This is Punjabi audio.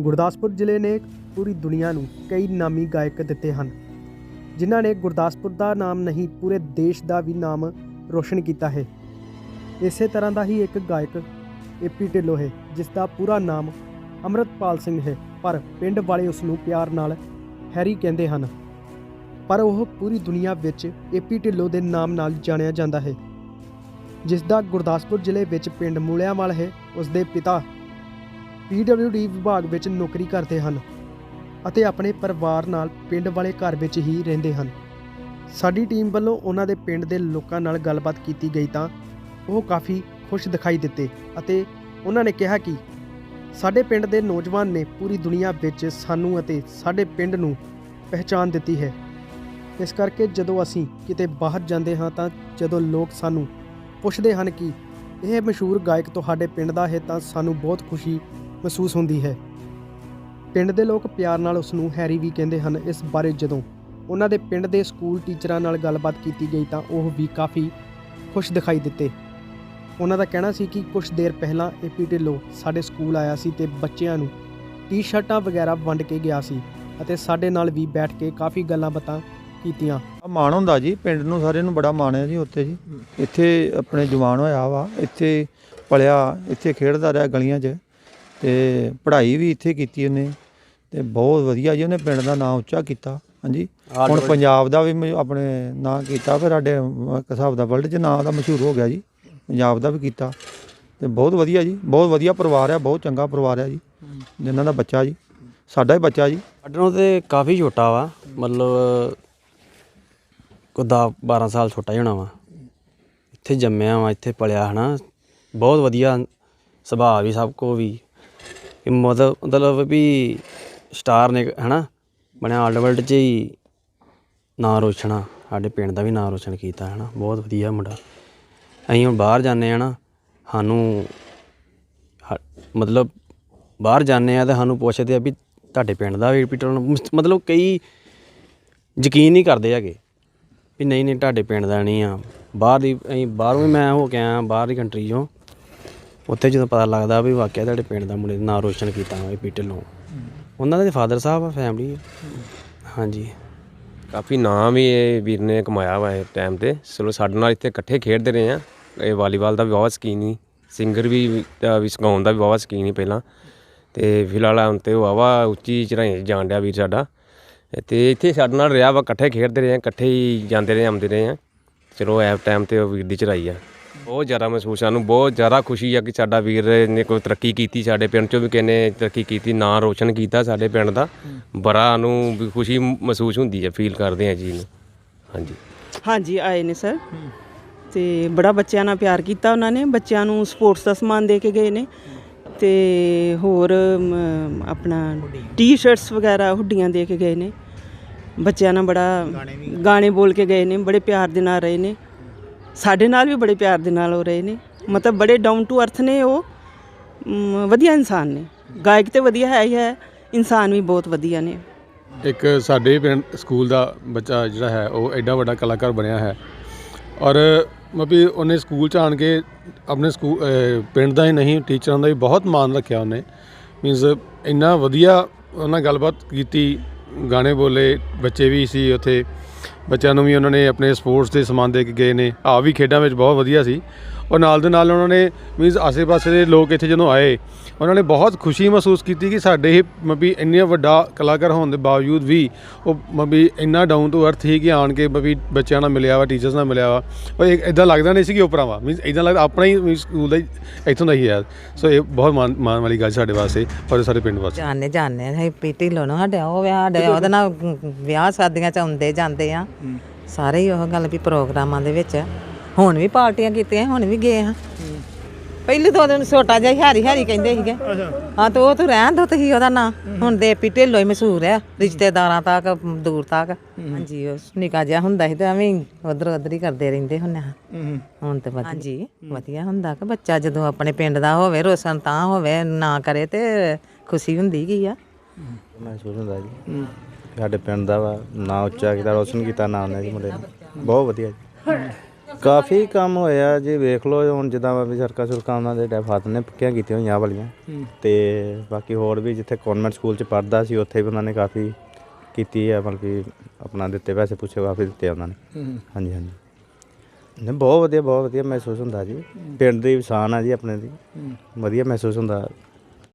ਗੁਰਦਾਸਪੁਰ ਜ਼ਿਲ੍ਹੇ ਨੇ ਪੂਰੀ ਦੁਨੀਆ ਨੂੰ ਕਈ ਨਾਮੀ ਗਾਇਕ ਦਿੱਤੇ ਹਨ, ਜਿਨ੍ਹਾਂ ਨੇ ਗੁਰਦਾਸਪੁਰ ਦਾ ਨਾਮ ਨਹੀਂ, ਪੂਰੇ ਦੇਸ਼ ਦਾ ਵੀ ਨਾਮ ਰੋਸ਼ਨ ਕੀਤਾ ਹੈ। ਇਸੇ ਤਰ੍ਹਾਂ ਦਾ ਹੀ ਇੱਕ ਗਾਇਕ ਏਪੀ ਢਿੱਲੋਂ ਹੈ, ਜਿਸ ਦਾ ਪੂਰਾ ਨਾਮ ਅਮਰਤਪਾਲ ਸਿੰਘ ਹੈ, ਪਰ ਪਿੰਡ ਵਾਲੇ ਉਸ ਨੂੰ ਪਿਆਰ ਨਾਲ ਹੈਰੀ ਕਹਿੰਦੇ ਹਨ। ਪਰ ਉਹ ਪੂਰੀ ਦੁਨੀਆ ਵਿੱਚ ਏਪੀ ਢਿੱਲੋਂ ਦੇ ਨਾਮ ਨਾਲ ਜਾਣਿਆ ਜਾਂਦਾ ਹੈ। ਜਿਸ ਦਾ ਗੁਰਦਾਸਪੁਰ ਜ਼ਿਲ੍ਹੇ ਵਿੱਚ ਪਿੰਡ ਮੂਲਿਆਂਵਾਲ ਹੈ, ਉਸ ਦੇ ਪਿਤਾ ਪੀਡਬਲਯੂਡੀ ਵਿਭਾਗ ਵਿੱਚ ਨੌਕਰੀ ਕਰਦੇ ਹਨ ਅਤੇ ਆਪਣੇ ਪਰਿਵਾਰ ਨਾਲ ਪਿੰਡ ਵਾਲੇ ਘਰ ਵਿੱਚ ਹੀ ਰਹਿੰਦੇ ਹਨ। ਸਾਡੀ ਟੀਮ ਵੱਲੋਂ ਉਹਨਾਂ ਦੇ ਪਿੰਡ ਦੇ ਲੋਕਾਂ ਨਾਲ ਗੱਲਬਾਤ ਕੀਤੀ ਗਈ ਤਾਂ ਉਹ ਕਾਫੀ ਖੁਸ਼ ਦਿਖਾਈ ਦਿੱਤੇ ਅਤੇ ਉਹਨਾਂ ਨੇ ਕਿਹਾ ਕਿ ਸਾਡੇ ਪਿੰਡ ਦੇ ਨੌਜਵਾਨ ਨੇ ਪੂਰੀ ਦੁਨੀਆ ਵਿੱਚ ਸਾਨੂੰ ਅਤੇ ਸਾਡੇ ਪਿੰਡ ਨੂੰ ਪਹਿਚਾਨ ਦਿੱਤੀ ਹੈ। ਇਸ ਕਰਕੇ ਜਦੋਂ ਅਸੀਂ ਕਿਤੇ ਬਾਹਰ ਜਾਂਦੇ ਹਾਂ ਤਾਂ ਜਦੋਂ ਲੋਕ ਸਾਨੂੰ ਪੁੱਛਦੇ ਹਨ ਕਿ ਇਹ ਮਸ਼ਹੂਰ ਗਾਇਕ ਤੁਹਾਡੇ ਪਿੰਡ ਦਾ ਹੈ ਤਾਂ ਸਾਨੂੰ ਬਹੁਤ ਖੁਸ਼ੀ ਮਹਿਸੂਸ ਹੁੰਦੀ ਹੈ। ਪਿੰਡ ਦੇ ਲੋਕ ਪਿਆਰ ਨਾਲ ਉਸ ਨੂੰ ਹੈਰੀ ਵੀ ਕਹਿੰਦੇ ਹਨ ਇਸ ਬਾਰੇ ਜਦੋਂ ਉਹਨਾਂ ਦੇ ਪਿੰਡ ਦੇ ਸਕੂਲ ਟੀਚਰਾਂ ਨਾਲ ਗੱਲਬਾਤ ਕੀਤੀ ਗਈ ਤਾਂ ਉਹ ਵੀ ਕਾਫੀ ਖੁਸ਼ ਦਿਖਾਈ ਦਿੱਤੇ। ਉਹਨਾਂ ਦਾ ਕਹਿਣਾ ਸੀ ਕਿ ਕੁਝ ਦੇਰ ਪਹਿਲਾਂ ਏਪੀ ਢਿੱਲੋਂ ਸਾਡੇ ਸਕੂਲ ਆਇਆ ਸੀ ਤੇ ਬੱਚਿਆਂ ਨੂੰ ਟੀ-ਸ਼ਰਟਾਂ ਵਗੈਰਾ ਵੰਡ ਕੇ ਗਿਆ ਸੀ ਅਤੇ ਸਾਡੇ ਨਾਲ ਵੀ ਬੈਠ ਕੇ ਕਾਫੀ ਗੱਲਾਂ ਬਾਤਾਂ ਕੀਤੀਆਂ। ਆ ਮਾਣ ਹੁੰਦਾ ਜੀ, ਪਿੰਡ ਨੂੰ ਸਾਰਿਆਂ ਨੂੰ ਬੜਾ ਮਾਣ ਹੈ ਜੀ ਉੱਥੇ ਜੀ। ਇੱਥੇ ਆਪਣੇ ਜਵਾਨ ਹੋਇਆ ਵਾ, ਇੱਥੇ ਪਲਿਆ, ਇੱਥੇ ਖੇਡਦਾ ਰਿਹਾ ਗਲੀਆਂ 'ਚ। ਤੇ ਪੜ੍ਹਾਈ ਵੀ ਇੱਥੇ ਕੀਤੀ ਉਹਨੇ ਤੇ ਬਹੁਤ ਵਧੀਆ ਜੀ ਉਹਨੇ ਪਿੰਡ ਦਾ ਨਾਮ ਉੱਚਾ ਕੀਤਾ ਹਾਂਜੀ। ਹੁਣ ਪੰਜਾਬ ਦਾ ਵੀ ਮ- ਆਪਣੇ ਨਾਂ ਕੀਤਾ ਫਿਰ ਸਾਡੇ ਅਮ, ਇੱਕ ਹਿਸਾਬ ਦਾ ਵਰਲਡ 'ਚ ਨਾਂ ਦਾ ਮਸ਼ਹੂਰ ਹੋ ਗਿਆ ਜੀ ਪੰਜਾਬ ਦਾ ਵੀ ਕੀਤਾ। ਤੇ ਬਹੁਤ ਵਧੀਆ ਜੀ ਬਹੁਤ ਵਧੀਆ ਪਰਿਵਾਰ ਆ ਬਹੁਤ ਚੰਗਾ ਪਰਿਵਾਰ ਆ ਜੀ ਜਿਨ੍ਹਾਂ ਦਾ ਬੱਚਾ ਜੀ ਸਾਡਾ ਹੀ ਬੱਚਾ ਜੀ। ਸਾਡੇ ਨਾਲੋਂ ਤੇ ਕਾਫੀ ਛੋਟਾ ਵਾ ਮਤਲਬ ਕੋ 10 12 ਸਾਲ ਛੋਟਾ ਹੀ ਹੋਣਾ ਵਾ। ਇੱਥੇ ਜੰਮਿਆ ਵਾ ਇੱਥੇ ਪਲਿਆ ਹਨਾ ਬਹੁਤ ਵਧੀਆ ਸੁਭਾਅ ਵੀ ਸਭ ਕੋ ਵੀ। ਮਤਲਬ ਮਤਲਬ ਵੀ ਸਟਾਰ ਨੇ ਹਨਾ, ਬਣਿਆ ਆਲ ਵਰਲਡ 'ਚ ਹੀ ਨਾਂ ਰੋਸ਼ਨਾ ਸਾਡੇ ਪਿੰਡ ਦਾ ਵੀ ਨਾਂ ਰੋਸ਼ਨ ਕੀਤਾ ਹਨਾ, ਬਹੁਤ ਵਧੀਆ ਮੁੰਡਾ। ਅਸੀਂ ਹੁਣ ਬਾਹਰ ਜਾਂਦੇ ਆ ਨਾ, ਸਾਨੂੰ ਹ- ਮਤਲਬ ਬਾਹਰ ਜਾਂਦੇ ਆ ਤੇ ਸਾਨੂੰ ਪੁੱਛਦੇ ਆ ਵੀ ਤੁਹਾਡੇ ਪਿੰਡ ਦਾ ਵੀ ਪੀਟਰ ਮਤਲਬ ਕਈ ਯਕੀਨ ਨਹੀਂ ਕਰਦੇ ਹੈਗੇ ਵੀ ਨਹੀਂ ਨਹੀਂ, ਤੁਹਾਡੇ ਪਿੰਡ ਦਾ ਨਹੀਂ ਆ। ਬਾਹਰ ਦੀ, ਅਸੀਂ ਬਾਹਰੋਂ ਮੈਂ ਹੋ ਕੇ ਆਇਆ, ਬਾਹਰ ਦੀ ਕੰਟਰੀ 'ਚੋਂ। ਉੱਥੇ ਜਦੋਂ ਪਤਾ ਲੱਗਦਾ ਵੀ ਵਾਕਿਆ ਤੁਹਾਡੇ ਪਿੰਡ ਦਾ ਮੁੰਡੇ ਦਾ ਨਾਂ ਰੋਸ਼ਨ ਕੀਤਾ ਹੋਵੇ ਪੀਟਰ ਨੂੰ। ਉਹਨਾਂ ਦੇ ਫਾਦਰ ਸਾਹਿਬ ਆ ਫੈਮਿਲੀ ਹਾਂਜੀ। ਕਾਫੀ ਨਾਮ ਵੀ ਇਹ ਵੀਰ ਨੇ ਕਮਾਇਆ ਵਾ ਇਸ ਟਾਈਮ ਤੇ। ਚਲੋ ਸਾਡੇ ਨਾਲ ਇੱਥੇ ਇਕੱਠੇ ਖੇਡਦੇ ਰਹੇ ਆ। ਇਹ ਵਾਲੀਬਾਲ ਦਾ ਵੀ ਬਹੁਤ ਸ਼ਕੀਨ ਸੀ। ਸਿੰਗਰ ਵੀ ਦਾ ਵੀ ਸਿਖਾਉਣ ਦਾ ਵੀ ਬਹੁਤ ਸ਼ਕੀਨ ਸੀ ਪਹਿਲਾਂ। ਤੇ ਫਿਲਹਾਲ ਹੁਣ ਤੇ ਉਹ ਵਾਹਵਾ ਉੱਚੀ ਚੜਾਈ ਜਾਣ ਡਿਆ ਵੀਰ ਸਾਡਾ। ਤੇ ਇੱਥੇ ਸਾਡੇ ਨਾਲ ਰਿਹਾ ਵਾ, ਇਕੱਠੇ ਖੇਡਦੇ ਰਹੇ ਆ, ਇਕੱਠੇ ਹੀ ਜਾਂਦੇ ਰਹੇ, ਆਉਂਦੇ ਰਹੇ ਆ। ਚਲੋ ਐਪ ਟਾਈਮ ਤੇ ਉਹ ਵੀਰ ਦੀ ਚੜਾਈ ਆ। ਬਹੁਤ ਜ਼ਿਆਦਾ ਮਹਿਸੂਸ ਸਾਨੂੰ ਬਹੁਤ ਜ਼ਿਆਦਾ ਖੁਸ਼ੀ ਆ ਕਿ ਸਾਡਾ ਵੀਰ ਨੇ ਕੋਈ ਤਰੱਕੀ ਕੀਤੀ ਸਾਡੇ ਪਿੰਡ ਚੋਂ ਵੀ ਕਿਨੇ ਤਰੱਕੀ ਕੀਤੀ ਨਾਂ ਰੋਸ਼ਨ ਕੀਤਾ ਸਾਡੇ ਪਿੰਡ ਦਾ। ਬੜਾ ਨੂੰ ਵੀ ਖੁਸ਼ੀ ਮਹਿਸੂਸ ਹੁੰਦੀ ਹੈ ਫੀਲ ਕਰਦੇ ਆ ਜੀ ਨੂੰ। ਹਾਂਜੀ। ਹਾਂਜੀ ਆਏ ਨੇ ਸਰ। ਤੇ ਬੜਾ ਬੱਚਿਆਂ ਨਾਲ ਪਿਆਰ ਕੀਤਾ ਉਹਨਾਂ ਨੇ ਬੱਚਿਆਂ ਨੂੰ ਸਪੋਰਟਸ ਦਾ ਸਮਾਨ ਦੇ ਕੇ ਗਏ ਨੇ। ਤੇ ਹੋਰ ਮ, ਆਪਣਾ ਟੀ-ਸ਼ਰਟਸ ਵਗੈਰਾ ਹੁੱਡੀਆਂ ਦੇ ਕੇ ਗਏ ਨੇ। ਬੱਚਿਆਂ ਨਾਲ ਬੜਾ ਗਾਣੇ ਬੋਲ ਕੇ ਗਏ ਨੇ ਬੜੇ ਪਿਆਰ ਦੇ ਨਾਲ ਰਹੇ ਨੇ। ਸਾਡੇ ਨਾਲ ਵੀ ਬੜੇ ਪਿਆਰ ਦੇ ਨਾਲ ਹੋ ਰਹੇ ਨੇ। ਮਤਲਬ ਬੜੇ ਡਾਊਨ ਟੂ ਅਰਥ ਨੇ ਉਹ। ਮ, ਵਧੀਆ ਇਨਸਾਨ ਨੇ। ਗਾਇਕ ਤੇ ਵਧੀਆ ਹੈ ਹੀ ਹੈ। ਇਨਸਾਨ ਵੀ ਬਹੁਤ ਵਧੀਆ ਨੇ। ਇੱਕ ਸਾਡੇ ਪਿੰਡ ਸਕੂਲ ਦਾ ਬੱਚਾ ਜਿਹੜਾ ਹੈ ਉਹ ਐਡਾ ਵੱਡਾ ਕਲਾਕਾਰ ਬਣਿਆ ਹੈ। ਔਰ ਮਤਲਬ ਉਹਨੇ ਸਕੂਲ ਚ ਆਣ ਕੇ ਆਪਣੇ ਸਕੂਲ ਅਹ ਪਿੰਡ ਦਾ ਹੀ ਨਹੀਂ ਟੀਚਰਾਂ ਦਾ ਵੀ ਬਹੁਤ ਮਾਣ ਰੱਖਿਆ ਉਹਨੇ। ਮੀਨਸ ਇੰਨਾ ਵਧੀਆ ਉਹਨਾਂ ਨਾਲ ਗੱਲਬਾਤ ਕੀਤੀ ਗਾਣੇ ਬੋਲੇ ਬੱਚੇ ਵੀ ਸੀ ਉੱਥੇ। ਬੱਚਿਆਂ ਨੂੰ ਵੀ ਉਹਨਾਂ ਨੇ ਆਪਣੇ ਸਪੋਰਟਸ ਦੇ ਸਮਾਨ ਦੇ ਕੇ ਗਏ ਨੇ। ਆ ਵੀ ਖੇਡਾਂ ਵਿੱਚ ਬਹੁਤ ਵਧੀਆ ਸੀ। ਔਰ ਨਾਲ ਦੇ ਨਾਲ ਉਹਨਾਂ ਨੇ ਮੀਨਸ ਆਸੇ-ਪਾਸੇ ਦੇ ਲੋਕ ਇੱਥੇ ਜਦੋਂ ਆਏ, ਉਹਨਾਂ ਨੇ ਬਹੁਤ ਖੁਸ਼ੀ ਮਹਿਸੂਸ ਕੀਤੀ ਕਿ ਸਾਡੇ ਇਹ ਮਬੀ ਇੰਨਾ ਵੱਡਾ ਕਲਾਕਾਰ ਹੋਣ ਦੇ ਬਾਵਜੂਦ ਵੀ ਉਹ ਵੀ ਇੰਨਾ ਡਾਊਨ ਟੂ ਅਰਥ ਹੀ ਕਿ ਆਣ ਕੇ ਮਬੀ ਬੱਚਿਆਂ ਨਾਲ ਮਿਲਿਆ ਵਾ ਟੀਚਰਸ ਨਾਲ ਮਿਲਿਆ ਵਾ। ਉਹ ਇਦਾਂ ਲੱਗਦਾ ਨਹੀਂ ਸੀ ਕਿ ਉਪਰਾਂ ਵਾ ਮੀਨਸ ਇਦਾਂ ਲੱਗਦਾ, ਆਪਣਾ ਹੀ ਸਕੂਲ ਦਾ ਹੀ ਇੱਥੋਂ ਦਾ ਹੀ ਹੈ। ਸੋ ਇਹ ਬਹੁਤ ਮਾਣ ਮਾਣ ਵਾਲੀ ਗੱਲ ਸਾਡੇ ਵਾਸਤੇ ਔਰ ਸਾਡੇ ਪਿੰਡ ਵਾਸਤੇ। ਜਾਣਦੇ ਜਾਣਦੇ। ਹੈ ਪੀਟੀ ਲੋਨੋ ਸਾਡੇ, ਉਹ ਵਿਆਹ ਸਾਡੇ, ਉਹਦੇ ਨਾਲ ਵਿਆਹ ਸ਼ਾਦੀਆਂ ਚ ਆਉਂਦੇ ਜਾਂਦੇ ਆ। ਸਾਰੇ ਹੀ ਉਹ ਗੱਲ ਵੀ ਪ੍ਰੋਗਰਾਮਾਂ ਦੇ ਵਿੱਚ। ਹੁਣ ਵੀ ਪਾਰਟੀਆਂ ਕੀਤੀਆਂ ਹੁਣ ਵੀ ਗਏ ਹਾਂ। ਪਹਿਲੇ ਦੋ ਦਿਨ ਛੋਟਾ ਜਿਹਾ ਹੈਰੀ ਹੈਰੀ ਕਹਿੰਦੇ ਸੀਗੇ। ਹਾਂ ਤੇ ਉਹ ਤਾਂ ਰਹਿਣ ਦੋ ਤੁਸੀਂ ਉਹਦਾ ਨਾਂ। ਹੁਣ ਦੇ ਪੀਟੇ ਲੋਈ ਮਸ਼ਹੂਰ ਆ ਰਿਸ਼ਤੇਦਾਰਾਂ ਤੱਕ ਦੂਰ ਤੱਕ। ਹਾਂਜੀ ਉਹ ਨਿਕਾ ਜਿਹਾ ਹੁੰਦਾ ਸੀ ਤੇ ਐਵੇਂ ਉਧਰ ਉਧਰ ਹੀ ਕਰਦੇ ਰਹਿੰਦੇ ਹੁੰਨੇ ਹਾਂ। ਹੁਣ ਤੇ ਵਧੀਆ। ਹਾਂਜੀ। ਵਧੀਆ ਹੁੰਦਾ ਕਿ ਬੱਚਾ ਜਦੋਂ ਆਪਣੇ ਪਿੰਡ ਦਾ ਹੋਵੇ ਰੋਸ਼ਨ ਤਾਂ ਹੋਵੇ ਨਾ ਕਰੇ ਤੇ ਖੁਸ਼ੀ ਹੁੰਦੀ ਕੀ ਆ। ਮਹਿਸੂਸ ਹੁੰਦਾ ਜੀ। ਸਾਡੇ ਪਿੰਡ ਦਾ ਵਾ ਨਾਂ ਉੱਚਾ ਕੀਤਾ ਰੋਸ਼ਨ ਕੀਤਾ ਨਾਮ ਨੇ ਜੀ ਮੁੰਡੇ ਨੇ। ਬਹੁਤ ਵਧੀਆ ਜੀ। ਕਾਫੀ ਕੰਮ ਹੋਇਆ ਜੀ ਵੇਖ ਲਓ ਹੁਣ ਜਿੱਦਾਂ ਵੀ ਸਰਕਾ ਸੁਰਕਾ ਉਹਨਾਂ ਦੇ ਡੈਫਾਤ ਨੇ ਪੱਕੀਆਂ ਕੀਤੀਆਂ ਹੋਈਆਂ ਆਹ ਵਾਲੀਆਂ ਤੇ ਬਾਕੀ ਹੋਰ ਵੀ ਜਿੱਥੇ ਕਨਵੈਂਟ ਸਕੂਲ ਚ ਪੜਦਾ ਸੀ ਉੱਥੇ ਵੀ ਉਹਨਾਂ ਨੇ ਕਾਫੀ ਕੀਤੀ ਹੈ ਮਤਲਬ ਕਿ ਆਪਣਾ ਦਿੱਤੇ ਪੈਸੇ ਪੁੱਛੇ ਕਾਫੀ ਦਿੱਤੇ ਉਹਨਾਂ ਨੇ। ਹਾਂਜੀ ਹਾਂਜੀ। ਨਹੀਂ ਬਹੁਤ ਵਧੀਆ ਬਹੁਤ ਵਧੀਆ ਮਹਿਸੂਸ ਹੁੰਦਾ ਜੀ। ਪਿੰਡ ਦੀ ਸ਼ਾਨ ਆ ਜੀ ਆਪਣੇ ਦੀ। ਵਧੀਆ ਮਹਿਸੂਸ ਹੁੰਦਾ।